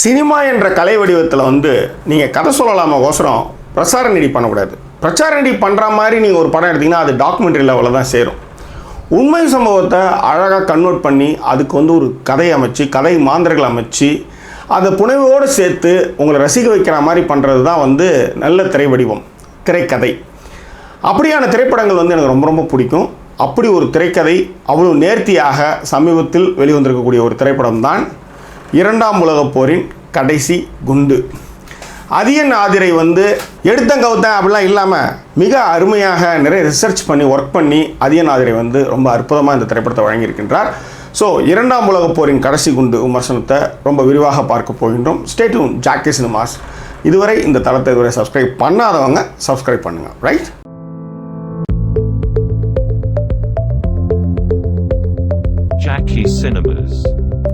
Cinema என்ற கலை வடிவத்தில் வந்து நீங்கள் கதை சொல்லலாமா கோசரம்? பிரச்சார நிதி பண்ணக்கூடாது. பிரச்சார நிதி பண்ணுற மாதிரி நீங்கள் ஒரு படம் எடுத்தீங்கன்னா அது டாக்குமெண்ட்ரி லெவலில் தான் சேரும். உண்மை சம்பவத்தை அழகாக கன்வெர்ட் பண்ணி அதுக்கு வந்து ஒரு கதை அமைச்சு கதை மாந்தர்கள் அமைச்சு அதை புனைவோடு சேர்த்து உங்களை ரசிக்க வைக்கிற மாதிரி பண்ணுறது தான் வந்து நல்ல திரை வடிவம் திரைக்கதை. அப்படியான திரைப்படங்கள் வந்து எனக்கு ரொம்ப ரொம்ப பிடிக்கும். அப்படி ஒரு திரைக்கதை அவ்வளோ நேர்த்தியாக சமீபத்தில் வெளிவந்திருக்கக்கூடிய ஒரு திரைப்படம் தான் இரண்டாம் உலகப் போரின் கடைசி குண்டு. அதியன் ஆதிரை வந்து எடுத்தன் கவுத்தன் அப்படிலாம் இல்லாமல் மிக அருமையாக நிறைய ரிசர்ச் பண்ணி ஒர்க் பண்ணி அதியன் ஆதிரை வந்து ரொம்ப அற்புதமாக இந்த திரைப்படத்தை வழங்கியிருக்கின்றார். ஸோ இரண்டாம் உலகப் போரின் கடைசி குண்டு விமர்சனத்தை ரொம்ப விரிவாக பார்க்க போகின்றோம். ஸ்டேட்யூன் ஜாக்கி சினிமாஸ் இதுவரை இந்த தளத்தை இதுவரை சப்ஸ்கிரைப் பண்ணாதவங்க சப்ஸ்கிரைப் பண்ணுங்கள் right Jackie Cinemas.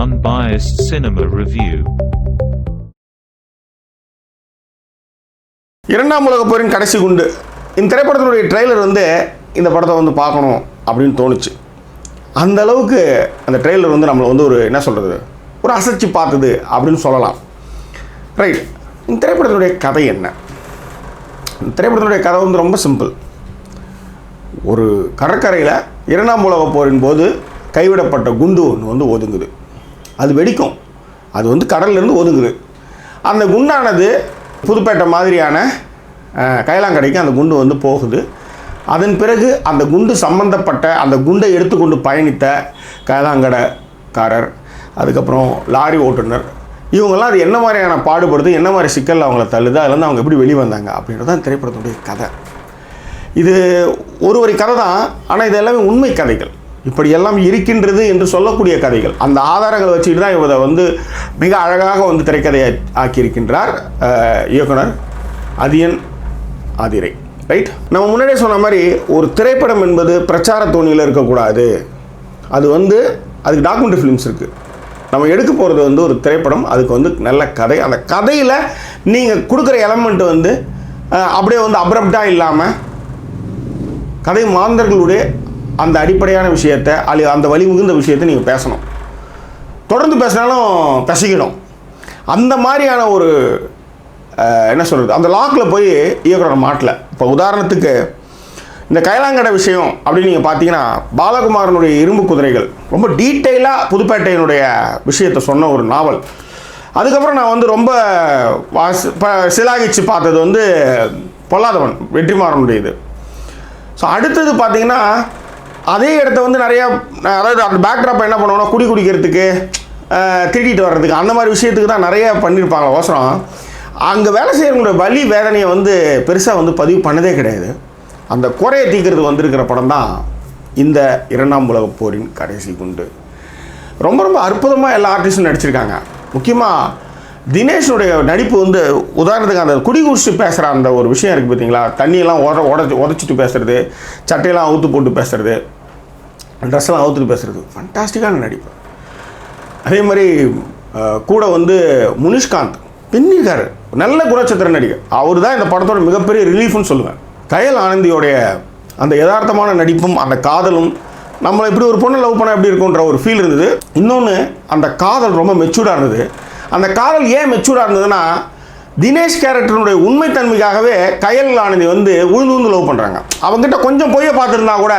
Unbiased Cinema Review. இரண்டாம் உலக போரின் கடைசி குண்டு. இந்த திரைப்படத்தினுடைய ட்ரெய்லர் வந்து இந்த படத்தை வந்து பார்க்கணும் அப்படின்னு தோணுச்சு. அந்த அளவுக்கு அந்த ட்ரெய்லர் வந்து நம்மளை வந்து ஒரு என்ன சொல்கிறது ஒரு அசைச்சு பார்த்தது அப்படின்னு சொல்லலாம். ரைட் இந்த திரைப்படத்தினுடைய கதை என்ன? இந்த திரைப்படத்தினுடைய கதை வந்து ரொம்ப சிம்பிள் ஒரு கடற்கரையில் இரண்டாம் உலகப் போரின் போது கைவிடப்பட்ட குண்டு ஒன்று வந்து ஒதுங்குது. அது வெடிக்கும். அது வந்து கடல்லேருந்து ஒதுங்குது. அந்த குண்டானது புதுப்பேட்டை மாதிரியான கைலாங்கடைக்கு அந்த குண்டு வந்து போகுது. அதன் பிறகு அந்த குண்டு சம்பந்தப்பட்ட அந்த குண்டை எடுத்துக்கொண்டு பயணித்த கைலாங்கடைக்காரர் அதுக்கப்புறம் லாரி ஓட்டுநர் இவங்கெல்லாம் அது என்ன மாதிரியான பாடுபடுது என்ன மாதிரி சிக்கல் அவங்கள தள்ளுது அதுலேருந்து அவங்க எப்படி வெளியே வந்தாங்க அப்படின்றது தான் திரைப்படத்துடைய கதை. இது ஒரு ஒரு கதை தான் ஆனால் இது எல்லாமே உண்மை கதைகள். இப்படியெல்லாம் இருக்கின்றது என்று சொல்லக்கூடிய கதைகள். அந்த ஆதாரங்களை வச்சுக்கிட்டு தான் இவரை வந்து மிக அழகாக வந்து திரைக்கதையை ஆக்கியிருக்கின்றார் இயக்குனர் அதியன் ஆதிரை. ரைட் நம்ம முன்னாடியே சொன்ன மாதிரி ஒரு திரைப்படம் என்பது பிரச்சார தோணியில் இருக்கக்கூடாது. அது வந்து அதுக்கு டாக்குமெண்ட்ரி ஃபிலிம்ஸ் இருக்குது நம்ம எடுக்க போகிறது வந்து ஒரு திரைப்படம் அதுக்கு வந்து நல்ல கதை. அந்த கதையில் நீங்கள் கொடுக்குற எலமெண்ட் வந்து அப்படியே வந்து அப்ரப்டாக இல்லாமல் கதை மாந்தர்களுடைய அந்த அடிப்படையான விஷயத்தை அல்ல அந்த வழி மிகுந்த விஷயத்தை நீங்கள் பேசணும். தொடர்ந்து பேசினாலும் பசிக்கணும் அந்த மாதிரியான ஒரு என்ன சொல்கிறது அந்த லாக்கில் போய் இயக்குனர் மாட்டல இப்போ உதாரணத்துக்கு இந்த கைலாங்கடை விஷயம் அப்படின்னு நீங்கள் பார்த்தீங்கன்னா பாலகுமாரனுடைய இரும்பு குதிரைகள் ரொம்ப டீட்டெயிலாக புதுப்பேட்டையினுடைய விஷயத்தை சொன்ன ஒரு நாவல். அதுக்கப்புறம் நான் வந்து ரொம்ப வாசி இப்போ சிலாகிச்சு பார்த்தது வந்து பொல்லாதவன் வெற்றிமாறனுடைய இது ஸோ அடுத்தது பார்த்தீங்கன்னா அதே இடத்த வந்து நிறையா அதாவது அந்த பேக்ட்ராப்பை என்ன பண்ணுவோம்னா குடி குடிக்கிறதுக்கு திருடிட்டு வர்றதுக்கு அந்த மாதிரி விஷயத்துக்கு தான் நிறைய பண்ணியிருப்பாங்க அவசரம். அங்கே வேலை செய்கிறவங்களோட வலி வேதனையை வந்து பெருசாக வந்து பதிவு பண்ணதே கிடையாது. அந்த குறையை தீக்கிறது வந்திருக்கிற படம் தான் இந்த இரண்டாம் உலக போரின் கடைசி குண்டு. ரொம்ப ரொம்ப அற்புதமாக எல்லா ஆர்டிஸ்டும் நடிச்சிருக்காங்க. முக்கியமாக தினேஷுடைய நடிப்பு வந்து உதாரணத்துக்கு அந்த குடி குடிச்சு பேசுகிற அந்த ஒரு விஷயம் இருக்குது பார்த்தீங்களா தண்ணியெல்லாம் உர உடச்சி உடச்சிட்டு பேசுறது சட்டையெல்லாம் அவுத்து போட்டு பேசுறது ட்ரெஸ்லாம் அவுத்துட்டு பேசுறது. ஃபண்டாஸ்டிக்கான நடிப்பு. அதே மாதிரி கூட வந்து முனிஷ்காந்த் பின்னிருக்காரு நல்ல குணச்சித்திர நடிகர். அவர் தான் இந்த படத்தோட மிகப்பெரிய ரிலீஃப்னு சொல்லுவேன். கயல் ஆனந்தியோடைய அந்த யதார்த்தமான நடிப்பும் அந்த காதலும் நம்மளை இப்படி ஒரு பொண்ணை லவ் பண்ண எப்படி இருக்குன்ற ஒரு ஃபீல் இருந்தது. இன்னொன்று அந்த காதல் ரொம்ப மெச்சூர்டாக இருந்தது. அந்த காதல் ஏன் மெச்சூராக இருந்ததுன்னா தினேஷ் கேரக்டருடைய உண்மைத்தன்மைக்காகவே கயல் ஆனந்தி வந்து உழுந்து உழுந்து லவ் பண்ணுறாங்க அவங்ககிட்ட கொஞ்சம் பொய்ய பார்த்துருந்தா கூட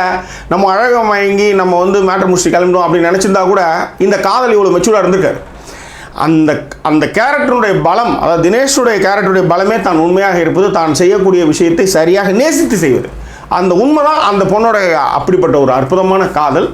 நம்ம அழக மயங்கி நம்ம வந்து மேட்டர் முடிச்சு கிளம்பிடும் அப்படின்னு நினச்சிருந்தா கூட இந்த காதல் இவ்வளோ மெச்சூராக இருந்திருக்காரு. அந்த அந்த கேரக்டருடைய பலம் அதாவது தினேஷுடைய கேரக்டருடைய பலமே தான் உண்மையாக இருப்பது தான் செய்யக்கூடிய விஷயத்தை சரியாக நேசித்து செய்வது. அந்த உண்மை தான் அந்த பொண்ணோட அப்படிப்பட்ட ஒரு அற்புதமான காதல்.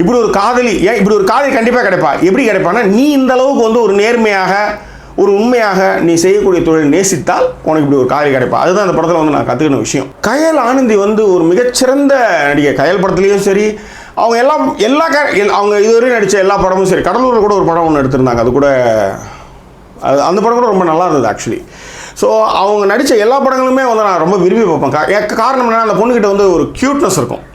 இப்படி ஒரு காதலி ஏன் இப்படி ஒரு காதலி கண்டிப்பாக கிடைப்பா? எப்படி கிடைப்பான்னா நீ இந்த அளவுக்கு வந்து ஒரு நேர்மையாக ஒரு உண்மையாக நீ செய்யக்கூடிய தொழில் நேசித்தால் உனக்கு இப்படி ஒரு காதலி கிடைப்பா. அதுதான் அந்த படத்தில் வந்து நான் கற்றுக்கின விஷயம். கயல் ஆனந்தி வந்து ஒரு மிகச்சிறந்த நடிகை. கயல் படத்துலேயும் சரி அவங்க எல்லாம் எல்லா க எல்- அவங்க இதுவரையும் நடித்த எல்லா படமும் சரி. கடலூரில் கூட ஒரு படம் ஒன்று எடுத்திருந்தாங்க. அது கூட அது அந்த படம் கூட ரொம்ப நல்லா இருந்தது ஆக்சுவலி ஸோ அவங்க நடித்த எல்லா படங்களுமே வந்து நான் ரொம்ப விரும்பி பார்ப்பேன். காரணம் என்னென்னா அந்த பொண்ணுக்கிட்ட வந்து ஒரு க்யூட்னஸ் இருக்கும்.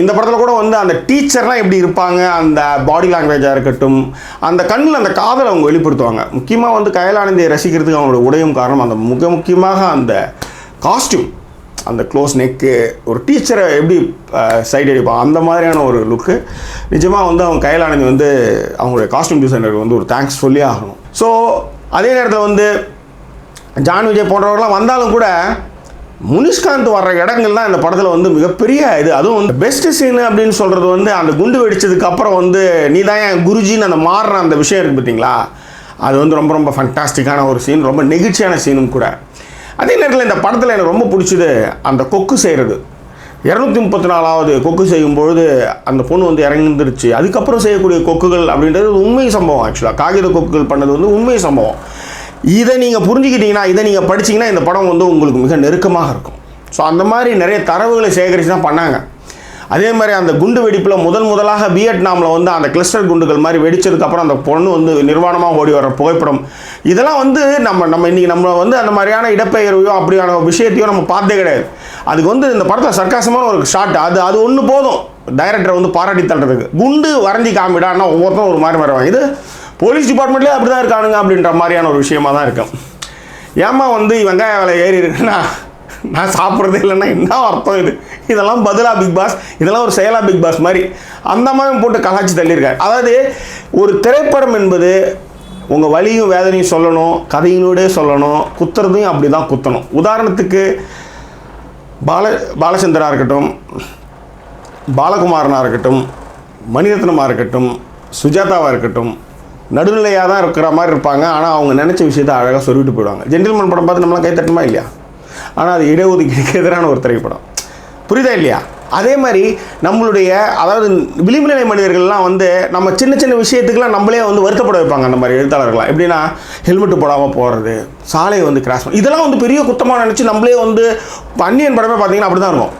இந்த படத்தில் கூட வந்து அந்த டீச்சர்லாம் எப்படி இருப்பாங்க அந்த பாடி லாங்குவேஜாக இருக்கட்டும் அந்த கண்ணில் அந்த காதலை அவங்க வெளிப்படுத்துவாங்க. முக்கியமாக வந்து கயலானந்தியை ரசிக்கிறதுக்கு அவங்களோட உடையும் காரணம் அந்த மிக முக்கியமாக அந்த காஸ்டியூம் அந்த க்ளோஸ் நெக்கு ஒரு டீச்சரை எப்படி சைடு அடிப்பான் அந்த மாதிரியான ஒரு லுக்கு நிஜமாக வந்து அவங்க கையிலானது வந்து அவங்களுடைய காஸ்டியூம் டிசைனருக்கு வந்து ஒரு தேங்க்ஸ் சொல்லி ஆகணும். ஸோ அதே நேரத்தில் வந்து ஜான் விஜய் போன்றவர்கள்லாம் வந்தாலும் கூட முனிஷ்காந்த் வர்ற இடங்கள் தான் இந்த படத்தில் வந்து மிகப்பெரிய இது. அதுவும் வந்து பெஸ்ட் சீனு அப்படின்னு சொல்கிறது வந்து அந்த குண்டு வெடிச்சதுக்கு அப்புறம் வந்து நீ தான் என் குருஜின்னு அந்த மாறுற அந்த விஷயம் இருக்குது பார்த்தீங்களா அது வந்து ரொம்ப ரொம்ப ஃபண்டாஸ்டிக்கான ஒரு சீன் ரொம்ப நெகிழ்ச்சியான சீனும் கூட. அதே நேரத்தில் இந்த படத்தில் எனக்கு ரொம்ப பிடிச்சது அந்த கொக்கு செய்கிறது இரநூத்தி முப்பத்தி நாலாவது கொக்கு செய்யும் பொழுது அந்த பொண்ணு வந்து இறங்கிருந்துருச்சு அதுக்கப்புறம் செய்யக்கூடிய கொக்குகள் அப்படின்றது உண்மை சம்பவம் ஆக்சுவலாக காகித கொக்குகள் பண்ணது வந்து உண்மை சம்பவம். இதை நீங்கள் புரிஞ்சுக்கிட்டீங்கன்னா இதை நீங்கள் படிச்சீங்கன்னா இந்த படம் வந்து உங்களுக்கு மிக நெருக்கமாக இருக்கும். ஸோ அந்த மாதிரி நிறைய தரவுகளை சேகரித்து தான் பண்ணாங்க. அதே மாதிரி அந்த குண்டு வெடிப்பில் முதல் முதலாக வியட்நாமில் வந்து அந்த கிளஸ்டர் குண்டுகள் மாதிரி வெடிச்சதுக்கப்புறம் அந்த பொண்ணு வந்து நிர்வாணமாக ஓடி வர புகைப்படம். இதெல்லாம் வந்து நம்ம நம்ம இன்றைக்கி நம்ம வந்து அந்த மாதிரியான இடப்பெயர்வையோ அப்படியான விஷயத்தையோ நம்ம பார்த்தே கிடையாது. அதுக்கு வந்து இந்த படத்தில் சர்க்காசமான ஒரு ஷாட் அது அது ஒன்று போதும். டைரக்டரை வந்து பாராட்டி தள்ளுறதுக்கு. குண்டு வரைஞ்சி காமிடான்னா ஒவ்வொருத்தரும் ஒரு மாதிரி வருவாங்க. இது போலீஸ் டிபார்ட்மெண்ட்லேயே அப்படி தான் இருக்கானுங்க அப்படின்ற மாதிரியான ஒரு விஷயமா தான் இருக்கும் ஏம்மா வந்து வெங்காய விலை ஏறி இருக்குன்னா நான் சாப்பிட்றதே இல்லைன்னா என்ன அர்த்தம் இது? இதெல்லாம் பதிலா பிக் பாஸ் இதெல்லாம் ஒரு செயலா பிக் பாஸ் மாதிரி. அந்த மாதிரி போட்டு கலாச்சி தள்ளியிருக்காரு. அதாவது ஒரு திரைப்படம் என்பது உங்கள் வழியும் வேதனையும் சொல்லணும் கதையினோடே சொல்லணும் குத்துறதையும் அப்படி தான் குத்தணும். உதாரணத்துக்கு பால பாலச்சந்திரா இருக்கட்டும் பாலகுமாரனாக இருக்கட்டும் மணிரத்னமாக இருக்கட்டும் சுஜாதாவாக இருக்கட்டும் நடுநிலையாக தான் இருக்கிற மாதிரி இருப்பாங்க. ஆனால் அவங்க நினச்ச விஷயத்தை அழகாக சொல்லிட்டு போயிடுவாங்க. ஜென்டில்மேன் படம் பார்த்து நம்மளாம் கை தட்டுமா இல்லையா? ஆனால் அது இடஒதுக்கீடுக்கு எதிரான ஒரு திரைப்படம். புரியுதா இல்லையா? அதே மாதிரி நம்மளுடைய அதாவது விளிம்புநிலை மனிதர்கள்லாம் வந்து நம்ம சின்ன சின்ன விஷயத்துக்குலாம் நம்மளே வந்து வருத்தப்பட வைப்பாங்க அந்த மாதிரி எழுத்தாளர்கள்லாம். எப்படின்னா ஹெல்மெட் போடாமல் போகிறது சாலையை வந்து கிராஸ் பண்ணி இதெல்லாம் வந்து பெரிய குத்தமாக நினச்சி நம்மளே வந்து அன்னியன் அந்நியன் படமே பார்த்தீங்கன்னா அப்படி தான் இருக்கும்.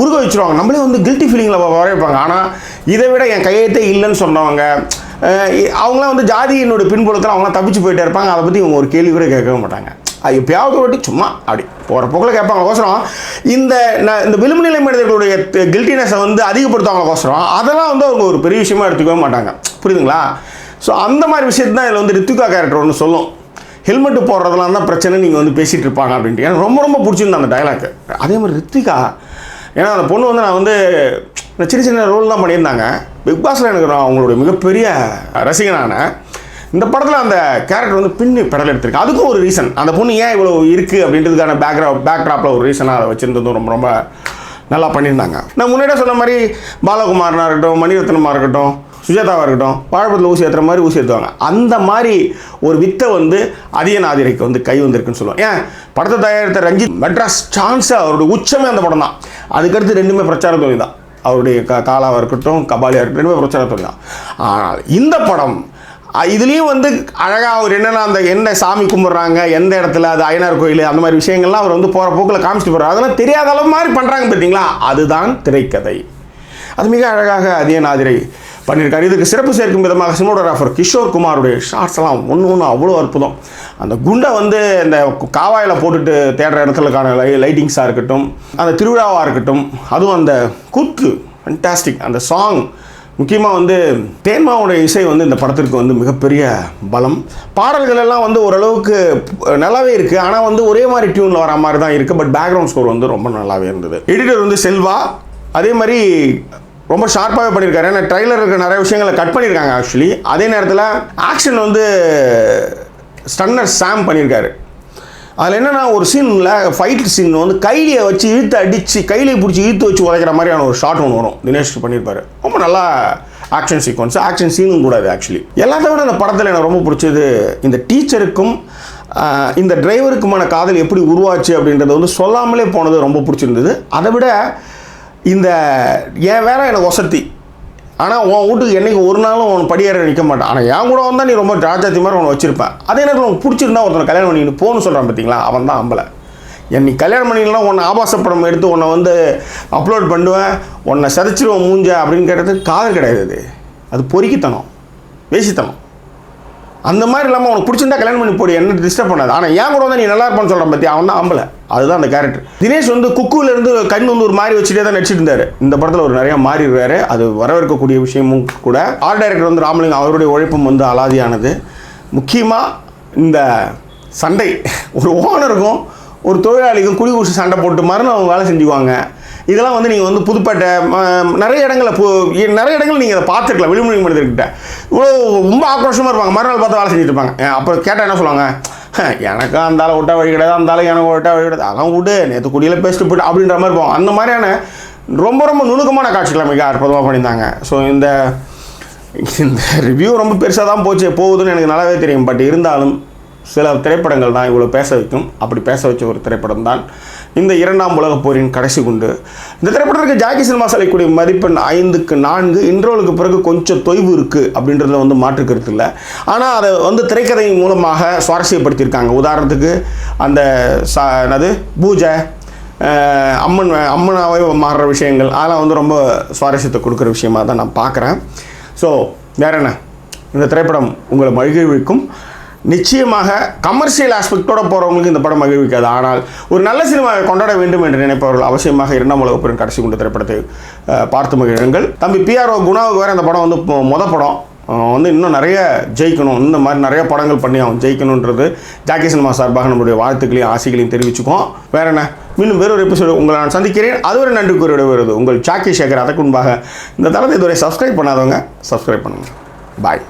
உருக வச்சுருவாங்க. நம்மளே வந்து கில்ட்டி ஃபீலிங்கில் வர வைப்பாங்க ஆனால் இதை விட என் கையெழுத்தே இல்லைன்னு சொன்னவங்க அவங்களாம் வந்து ஜாதியினுடைய பின்புலத்தில் அவங்களாம் தப்பிச்சு போயிட்டே இருப்பாங்க. அதை பற்றி இவங்க ஒரு கேள்வி கூட கேட்கவே மாட்டாங்க. அது எப்பயாவது ஒரு வாட்டி சும்மா அப்படி போகிற போக்கில் கேட்பாங்க. கோசரம் இந்த இந்த விளிம்பு நிலை மனிதர்களுடைய கில்ட்டினஸை வந்து அதிகப்படுத்துவாங்க கோசரம் அதெல்லாம் வந்து அவங்க ஒரு பெரிய விஷயமா எடுத்துக்கவே மாட்டாங்க. புரியுதுங்களா? ஸோ அந்த மாதிரி விஷயத்து தான் இதில் வந்து ரித்துகா கேரக்டர் ஒன்று சொல்லும். ஹெல்மெட்டு போடுறதுலாம் தான் பிரச்சனை நீங்கள் வந்து பேசிகிட்டு இருப்பாங்க அப்படின்ட்டு. எனக்கு ரொம்ப ரொம்ப பிடிச்சிருந்தது அந்த டைலாக் அதே மாதிரி ரித்திகா ஏன்னா அந்த பொண்ணு வந்து நான் வந்து சின்ன சின்ன ரோல் தான் பண்ணியிருந்தாங்க. பிக் பாஸில் எனக்கு நான் அவங்களுடைய மிகப்பெரிய ரசிகனான இந்த படத்தில் அந்த கேரக்டர் வந்து பின்னி பெடல் எடுத்திருக்கு. அதுக்கும் ஒரு ரீசன் அந்த பொண்ணு ஏன் இவ்வளோ இருக்குது அப்படின்றதுக்கான பேக்ரவுண்ட் பேக்ட்ராப்பில் ஒரு ரீசனாக அதை வச்சுருந்ததும் ரொம்ப ரொம்ப நல்லா பண்ணியிருந்தாங்க. நான் முன்னாடியே சொன்ன மாதிரி பாலகுமாரனாக இருக்கட்டும் மணிரத்னமாக இருக்கட்டும் சுஜாதாவாக இருக்கட்டும் வாழைப்பத்தில் ஊசி ஏற்றுற மாதிரி ஊசி ஏற்றுவாங்க அந்த மாதிரி ஒரு வித்தை வந்து அதிக ஆதிரைக்கு வந்து கை வந்திருக்குன்னு சொல்லுவாங்க. ஏன்? படத்தை தயாரித்த ரஞ்சித் மெட்ராஸ் சான்ஸ் அவருடைய உச்சமே அந்த படம் தான் அதுக்கடுத்து ரெண்டுமே பிரச்சார தொழில் தான் அவருடைய க காலாவாக இருக்கட்டும் கபாலியாக இருக்கட்டும் பிரச்சனை தொழில் ஆனால் இந்த படம் இதுலேயும் வந்து அழகாக அவர் என்னென்ன அந்த என்ன சாமி கும்பிட்றாங்க எந்த இடத்துல அது அயனார் கோயில் அந்த மாதிரி விஷயங்கள்லாம் அவர் வந்து போகிற போக்கில் காமிச்சிட்டு போகிறார் அதெல்லாம் தெரியாத அளவு மாதிரி பண்ணுறாங்க பார்த்தீங்களா அதுதான் திரைக்கதை அது மிக அழகாக அதே நாதிரை பண்ணியிருக்காரு. இதுக்கு சிறப்பு சேர்க்கும் விதமாக சினிமோட்டோகிராஃபர் கிஷோர் குமாருடைய ஷார்ட்ஸ் எல்லாம் ஒன்று ஒன்று அவ்வளோ அற்புதம். அந்த குண்டை வந்து இந்த காவாயில் போட்டுட்டு தேடுற இடத்துலக்கான லை லைட்டிங்ஸாக இருக்கட்டும் அந்த திருவிழாவாக இருக்கட்டும் அதுவும் அந்த குத்து ஃபண்டாஸ்டிக் அந்த சாங் முக்கியமாக வந்து தேன்மாவுடைய இசை வந்து இந்த படத்திற்கு வந்து மிகப்பெரிய பலம். பாடல்கள் எல்லாம் வந்து ஓரளவுக்கு நல்லாவே இருக்குது ஆனால் வந்து ஒரே மாதிரி டியூனில் வர மாதிரி தான் இருக்குது பட் பேக்ரவுண்ட் ஸ்கோர் வந்து ரொம்ப நல்லாவே இருந்தது. எடிட்டர் வந்து செல்வா. அதே மாதிரி ரொம்ப ஷார்ப்பாகவே பண்ணியிருக்காரு ஏன்னா ட்ரைலர் இருக்கிற நிறைய விஷயங்களை கட் பண்ணியிருக்காங்க ஆக்சுவலி அதே நேரத்தில் ஆக்ஷன் வந்து ஸ்டன்னர் சாம் பண்ணியிருக்காரு அதில் என்னென்னா ஒரு சீனில் ஃபைட் சீன் வந்து கைலியை வச்சு இழுத்து அடித்து கைலியை பிடிச்சி இழுத்து வச்சு உதைக்கிற மாதிரியான ஒரு ஷாட் ஒன்று வரும். தினேஷ் பண்ணியிருப்பாரு ரொம்ப நல்லா ஆக்ஷன் சீக்வன்ஸ் ஆக்ஷன் சீனும் கூடாது ஆக்சுவலி எல்லாத்த விட அந்த படத்தில் எனக்கு ரொம்ப பிடிச்சது இந்த டீச்சருக்கும் இந்த டிரைவருக்குமான காதல் எப்படி உருவாச்சு அப்படின்றத வந்து சொல்லாமலே போனது ரொம்ப பிடிச்சிருந்தது. அதை விட இந்த என் வேலை எனக்கு வசதி ஆனால் உன் வீட்டுக்கு என்னைக்கு ஒரு நாளும் உன் படியேற நிற்க மாட்டான். ஆனால் என் கூட வந்தால் நீ ரொம்ப ராஜாத்தி மாதிரி உன்னை வச்சிருப்பேன் அதே நேரத்தில் உனக்கு பிடிச்சிருந்தா ஒருத்தனை கல்யாணம் பண்ணிட்டு போன்னு சொல்கிறான் பார்த்தீங்களா அவன் தான் அம்பலை என் நீ கல்யாணம் பண்ணிக்கலாம் உன்னை ஆபாச படம் எடுத்து உன்னை வந்து அப்லோட் பண்ணுவேன் உன்னை சதைச்சிருவேன் மூஞ்ச அப்படின்னு கேட்டது காதல் கிடையாது அது. அது பொறுக்கித்தனம் வேசித்தனம். அந்த மாதிரி இல்லாமல் உனக்கு பிடிச்சிருந்தா கல்யாணம் பண்ணி போடு என்ன டிஸ்டர்ப் பண்ணாது. ஆனால் ஏன் கூட வந்து நீ நல்லா இருப்பான்னு சொல்கிறேன் பற்றி அவன் தான் ஆம்பளை அதுதான் அந்த கேரக்டர் தினேஷ் வந்து குக்குல இருந்து கண் வந்து ஒரு மாதிரி வச்சுட்டே தான் நடிச்சிட்டு இருந்தாரு. இந்த படத்தில் ஒரு நிறைய மாறி இருக்காரு அது வரவேற்கக்கூடிய விஷயமும் கூட. ஆர்ட் டைரக்டர் வந்து ராமலிங்கம் அவருடைய உழைப்பும் வந்து அலாதியானது. முக்கியமாக இந்த சண்டை. ஒரு ஓனருக்கும் ஒரு தொழிலாளிக்கும் குடி குடிச்சு சண்டை போட்டு மறுநாள் அவங்க வேலை செஞ்சுக்குவாங்க. இதெல்லாம் வந்து நீங்கள் வந்து புதுப்பேட்டை நிறைய இடங்களில் பு நிறைய இடங்கள் நீங்கள் அதை பார்த்துருக்கலாம் விழிமுறை மனிதர்கிட்ட இவ்வளோ ரொம்ப ஆக்ரோஷமாக இருப்பாங்க. மறுநாள் பார்த்து வேலை செஞ்சுட்டு இருப்பாங்க. அப்புறம் கேட்டால் என்ன சொல்லுவாங்க? "ஹ, எனக்கு அந்த ஆளை விட்டா வழி கிடையாது அந்த எனக்கு விட்டா வழி கிடையாது. அதெல்லாம் விடு நேற்று குடியில் பேசிட்டு போயிட்டு அப்படின்ற மாதிரி இருப்போம் அந்த மாதிரியான ரொம்ப ரொம்ப நுணுக்கமான காட்சிகளை மிக அற்புதமாக பண்ணியிருந்தாங்க. ஸோ இந்த இந்த ரிவ்யூ ரொம்ப பெருசாக தான் போச்சு. போகுதுன்னு எனக்கு நல்லாவே தெரியும். பட் இருந்தாலும் சில திரைப்படங்கள் தான் இவ்வளோ பேச வைக்கும். அப்படி பேச வச்ச ஒரு திரைப்படம் தான் இந்த இரண்டாம் உலகப் போரின் கடைசி குண்டு. இந்த திரைப்படத்திற்கு ஜாக்கி சினிமா அளிக்கக்கூடிய மதிப்பெண் ஐந்துக்கு நான்கு. இன்றோலுக்கு பிறகு கொஞ்சம் தொய்வு இருக்குது அப்படின்றதுல வந்து மாற்று கருத்து இல்லை. ஆனால் அதை வந்து திரைக்கதை மூலமாக சுவாரஸ்யப்படுத்தியிருக்காங்க. உதாரணத்துக்கு அந்த சா என்னது? பூஜை அம்மன் அம்மனாவே மாறுற விஷயங்கள் அதெல்லாம் வந்து ரொம்ப சுவாரஸ்யத்தை கொடுக்குற விஷயமா தான் நான் பார்க்குறேன். ஸோ வேற என்ன? இந்த திரைப்படம் உங்களை மகிழ்விக்கும். நிச்சயமாக கமர்ஷியல் ஆஸ்பெக்டோட போகிறவங்களுக்கு இந்த படம் மகிழ்விக்காது. ஆனால் ஒரு நல்ல சினிமாவை கொண்டாட வேண்டும் என்று நினைப்பவர்கள் அவசியமாக இரண்டாம் உலகப் கடைசி கொண்ட திரைப்படத்தை பார்த்து மகிழுங்கள். தம்பி பிஆர்ஓ குணாவுக்கு வேறு அந்த படம் வந்து மொத படம். வந்து இன்னும் நிறைய ஜெயிக்கணும். இந்த மாதிரி நிறைய படங்கள் பண்ணி அவன் ஜெயிக்கணுன்றது ஜாக்கி சினிமா சார்பாக நம்மளுடைய வாழ்த்துக்களையும் ஆசைகளையும் தெரிவிச்சுக்குவோம். வேற என்ன? மீண்டும் வேறொரு எபிசோடு உங்களை நான் சந்திக்கிறேன். அதுவரை நன்றி கூறி வருது உங்கள் ஜாக்கி சேகர். அதற்கு முன்பாக இந்த தளத்தை இதுவரை சப்ஸ்கிரைப் பண்ணாதவங்க சப்ஸ்கிரைப் பண்ணுங்கள் பாய்